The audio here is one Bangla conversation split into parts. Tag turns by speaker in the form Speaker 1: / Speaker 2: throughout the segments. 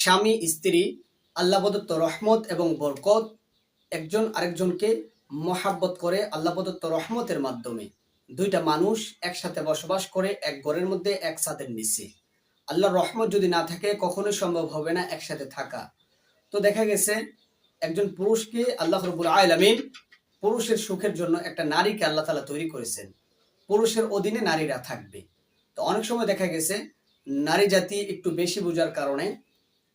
Speaker 1: স্বামী, স্ত্রী আল্লাহ প্রদত্ত রহমত এবং বরকত একজন আরেকজনকে মহাব্বত করে আল্লাহ প্রদত্ত রহমতের মাধ্যমে। দুইটা মানুষ একসাথে বসবাস করে এক ঘরের মধ্যে, এক ছাদের নিচে। আল্লাহর রহমত যদি না থাকে, কখনোই সম্ভব হবে না একসাথে থাকা। তো দেখা গেছে, একজন পুরুষকে আল্লাহ রবুল আলমিন পুরুষের সুখের জন্য একটা নারীকে আল্লাহ তালা তৈরি করেছেন। পুরুষের অধীনে নারীরা থাকবে। তো অনেক সময় দেখা গেছে, নারী জাতি একটু বেশি বোঝার কারণে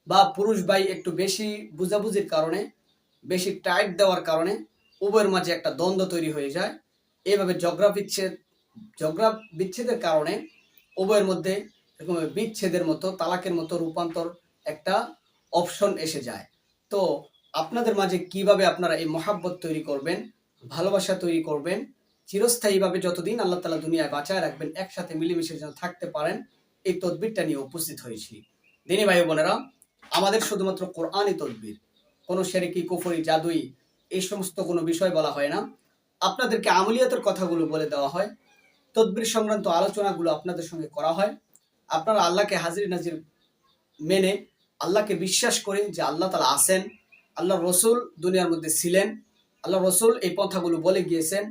Speaker 1: বা পুরুষ ভাই একটু বেশি বুঝাবুঝির কারণে, বেশি টাইট দেওয়ার কারণে উভয়ের মাঝে একটা দ্বন্দ্ব তৈরি হয়ে যায়। এইভাবে ঝগড়া বিচ্ছেদ, ঝগড়া বিচ্ছেদের কারণে উভয়ের মধ্যে এরকম বিচ্ছেদের মতো, তালাকের মতো রূপান্তর একটা অপশন এসে যায়। তো আপনাদের মাঝে কীভাবে আপনারা এই মহাব্বত তৈরি করবেন, ভালোবাসা তৈরি করবেন, চিরস্থায়ীভাবে যতদিন আল্লাহ তালা দুনিয়ায় বাঁচায় রাখবেন, একসাথে মিলেমিশে যেন থাকতে পারেন, এই তদবিরটা নিয়ে উপস্থিত হয়েছি। দিনী ভাই বোনেরা আমাদের শুধুমাত্র কোরআনই তদবির। কোনো সেরেকি, কুফরি, জাদুই, এই সমস্ত কোনো বিষয় বলা হয় না। আপনাদেরকে আমলিয়াতের কথাগুলো বলে দেওয়া হয়। তদবির সংক্রান্ত আলোচনাগুলো আপনাদের সঙ্গে করা হয়। আপনারা আল্লাহকে হাজির নাজির মেনে আল্লাহকে বিশ্বাস করে যে আল্লাহ তালা আছেন আল্লাহ রসুল দুনিয়ার মধ্যে ছিলেন আল্লাহ রসুল এই পন্থাগুলো বলে গিয়েছেন,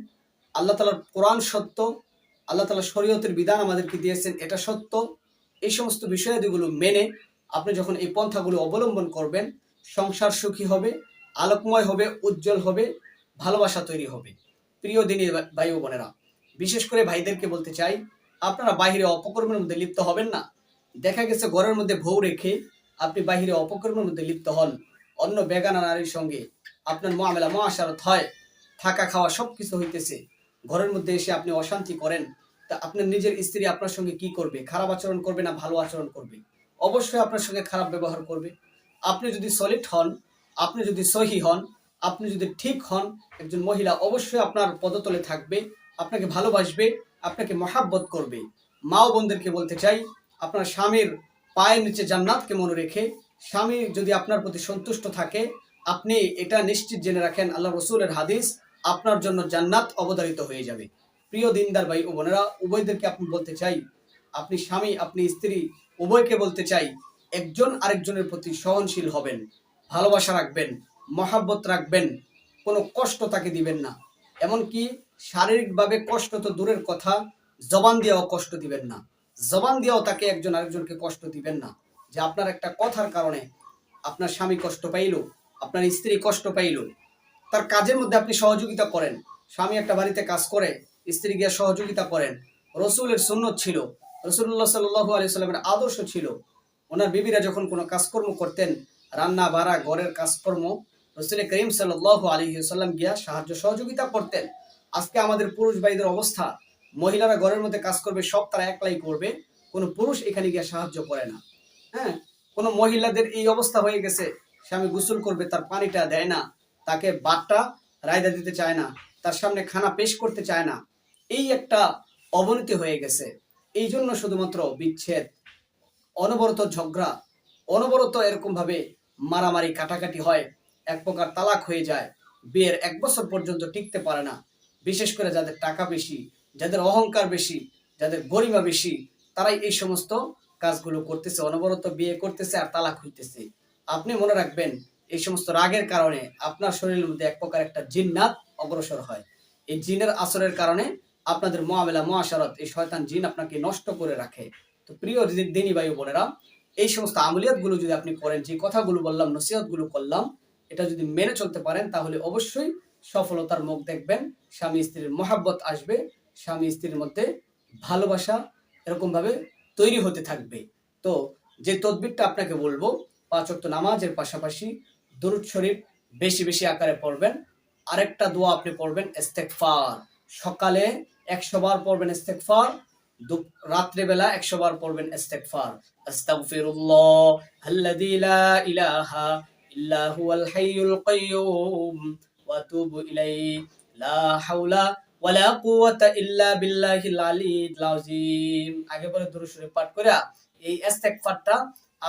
Speaker 1: আল্লাহ তালার কোরআন সত্য, আল্লাহ তালা শরীয়তের বিধান আমাদেরকে দিয়েছেন এটা সত্য। এই সমস্ত বিষয়াদিগুলো মেনে আপনি যখন এই পন্থাগুলো অবলম্বন করবেন, সংসার সুখী হবে, আলোকময় হবে, উজ্জ্বল হবে, ভালোবাসা তৈরি হবে। প্রিয় দিনী ভাই বোনেরা, বিশেষ করে ভাইদেরকে বলতে চাই, আপনারা বাহিরে অপকর্মের মধ্যে লিপ্ত হবেন না। দেখা গেছে ঘরের মধ্যে বউ রেখে আপনি বাহিরে অপকর্মের মধ্যে লিপ্ত হন। অন্য বেগানা নারীর সঙ্গে আপনার মহামেলা মহাসারত হয়, থাকা খাওয়া সব কিছু হইতেছে। ঘরের মধ্যে এসে আপনি অশান্তি করেন। তা আপনার নিজের স্ত্রী আপনার সঙ্গে কি করবে? খারাপ আচরণ করবে না ভালো আচরণ করবে? অবশ্যই আপনার সঙ্গে খারাপ ব্যবহার করবে। আপনি যদি সলিড হন, আপনি যদি সহি হন, আপনি যদি ঠিক হন, একজন মহিলা অবশ্যই আপনার পদতলে থাকবে, আপনাকে ভালোবাসবে, আপনাকে মহাব্বত করবে। মা ও বোনদেরকে বলতে চাই, আপনার স্বামীর পায়ের নিচে জান্নাতকে মনে রেখে, স্বামী যদি আপনার প্রতি সন্তুষ্ট থাকে, আপনি এটা নিশ্চিত জেনে রাখেন, আল্লাহ রসুলের হাদিস, আপনার জন্য জান্নাত অবতারিত হয়ে যাবে। প্রিয় দিনদার ভাই ও বোনেরা, উভয়দেরকে আপনি বলতে চাই, আপনি স্বামী, আপনি স্ত্রী উভয়কে বলতে চাই, একজন আরেকজনের প্রতি সহনশীল হবেন, ভালোবাসা রাখবেন, মহাব্বত রাখবেন, কোনো কষ্ট তাকে দিবেন না। এমনকি শারীরিকভাবে কষ্ট তো দূরের কথা, জবান দিয়েও কষ্ট দিবেন না। জবান দিয়েও তাকে একজন আরেকজনকে কষ্ট দিবেন না। যে আপনার একটা কথার কারণে আপনার স্বামী কষ্ট পাইল, আপনার স্ত্রী কষ্ট পাইল, তার কাজের মধ্যে আপনি সহযোগিতা করেন। স্বামী একটা বাড়িতে কাজ করে, স্ত্রী গিয়ে সহযোগিতা করেন। রসুলের সুন্নত ছিল রসুল্লাহ সাল্লু আলি সাল্লামের আদর্শ ছিল, ওনার বিবিরা যখন কোনো কাজকর্ম করতেন, রান্না বাড়া ঘরের কাজকর্ম, রসুল করিম সাল্লাহ আলী সাল্লাম গিয়া সাহায্য সহযোগিতা করতেন। আজকে আমাদের পুরুষ ভাইদের অবস্থা, মহিলারা ঘরের মধ্যে কাজ করবে, সব তারা একলাই করবে, কোনো পুরুষ এখানে গিয়ে সাহায্য করে না। হ্যাঁ কোনো মহিলাদের এই অবস্থা হয়ে গেছে, স্বামী গোসল করবে, তার পানিটা দেয় না, তাকে বাটটা রায়দা দিতে চায় না, তার সামনে খানা পেশ করতে চায় না, এই একটা অবনতি হয়ে গেছে। এই জন্য শুধুমাত্র বিচ্ছেদ, অনবরত ঝগড়া, অনবরত এরকম ভাবে মারামারি কাটাকাটি হয়, এক প্রকার তালাক হয়ে যায়, বিয়ের এক বছর পর্যন্ত টিকতে পারে না। বিশেষ করে যাদের টাকা বেশি, যাদের অহংকার বেশি, যাদের গরিমা বেশি, তারাই এই সমস্ত কাজগুলো করতেছে, অনবরত বিয়ে করতেছে আর তালাক হইতেছে। আপনি মনে রাখবেন, এই সমস্ত রাগের কারণে আপনার শরীরের মধ্যে এক প্রকার একটা জিন্নাত অগ্রসর হয়। এই জিনের আসরের কারণে আপনাদের মহামেলা মহাশরত এই শয়তান জিন আপনাকে নষ্ট করে রাখে। তো প্রিয় দিনী বায়ু বোনেরা, এই সমস্ত আমলিয়াতগুলো যদি আপনি করেন, যে কথাগুলো বললাম নসিহতগুলো করলাম, এটা যদি মেনে চলতে পারেন, তাহলে অবশ্যই সফলতার মুখ দেখবেন, স্বামী স্ত্রীর মহাব্বত আসবে, স্বামী স্ত্রীর মধ্যে ভালোবাসা এরকম ভাবে তৈরি হতে থাকবে। তো যে তদবিরটা আপনাকে বলব, পাঁচ অক্ট নামাজের পাশাপাশি দরুদ শরীফ বেশি বেশি আকারে পড়বেন। আরেকটা দোয়া আপনি পড়বেন ইস্তেকফার সকালে একশো বার পড়বেন ইস্তেকফার রাত্রেবেলা একশো বার পড়বেন ইস্তেকফার আস্তাগফিরুল্লাহ আল্লাযী লা ইলাহা ইল্লা হুয়াল হাইয়ুল কাইয়্যুম ওয়া ইলাইহি, লা হাওলা ওয়ালা কুওয়াতা ইল্লা বিল্লাহিল আযীম। আগে পরে দরুদ শরীফ পাঠ করে এই ইস্তেগফারটা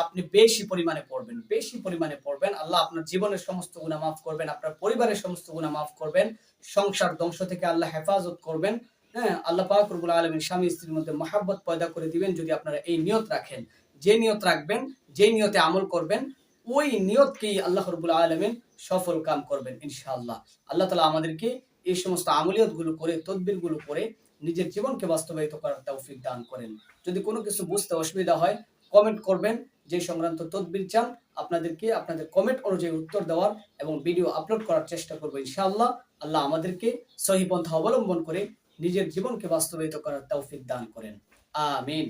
Speaker 1: আপনি বেশি পরিমাণে পড়বেন, বেশি পরিমাণে পড়বেন। আল্লাহ আপনার জীবনের সমস্ত গুনাহ মাফ করবেন, আপনার পরিবারের সমস্ত গুনাহ মাফ করবেন, সংসার ধ্বংস থেকে আল্লাহ হেফাজত করবেন। হ্যাঁ আল্লাহ পাক রব্বুল আলামিন স্বামী স্ত্রীর মধ্যে মহাব্বত পয়দা করে দিবেন যদি আপনারা এই নিয়ত রাখেন। যে নিয়ত রাখবেন, যে নিয়তে আমল করবেন, ওই নিয়তকেই আল্লাহ রবুল আলমিন সফল কাম করবেন ইনশাআল্লাহ। আল্লাহ তালা আমাদেরকে এই সমস্ত আমলিয়তগুলো করে তদবিরগুলো করে নিজের জীবনকে বাস্তবায়িত করার তৌফিক দান করেন। যদি কোনো কিছু বুঝতে অসুবিধা হয় কমেন্ট করবেন, যে সংক্রান্ত তদবির চান, আপনাদেরকে আপনাদের কমেন্ট অনুযায়ী উত্তর দেওয়ার এবং ভিডিও আপলোড করার চেষ্টা করব ইনশাআল্লাহ। আল্লাহ আমাদেরকে সহি পন্থা অবলম্বন করে নিজের জীবনকে বাস্তবায়িত করার তৌফিক দান করেন। আমিন।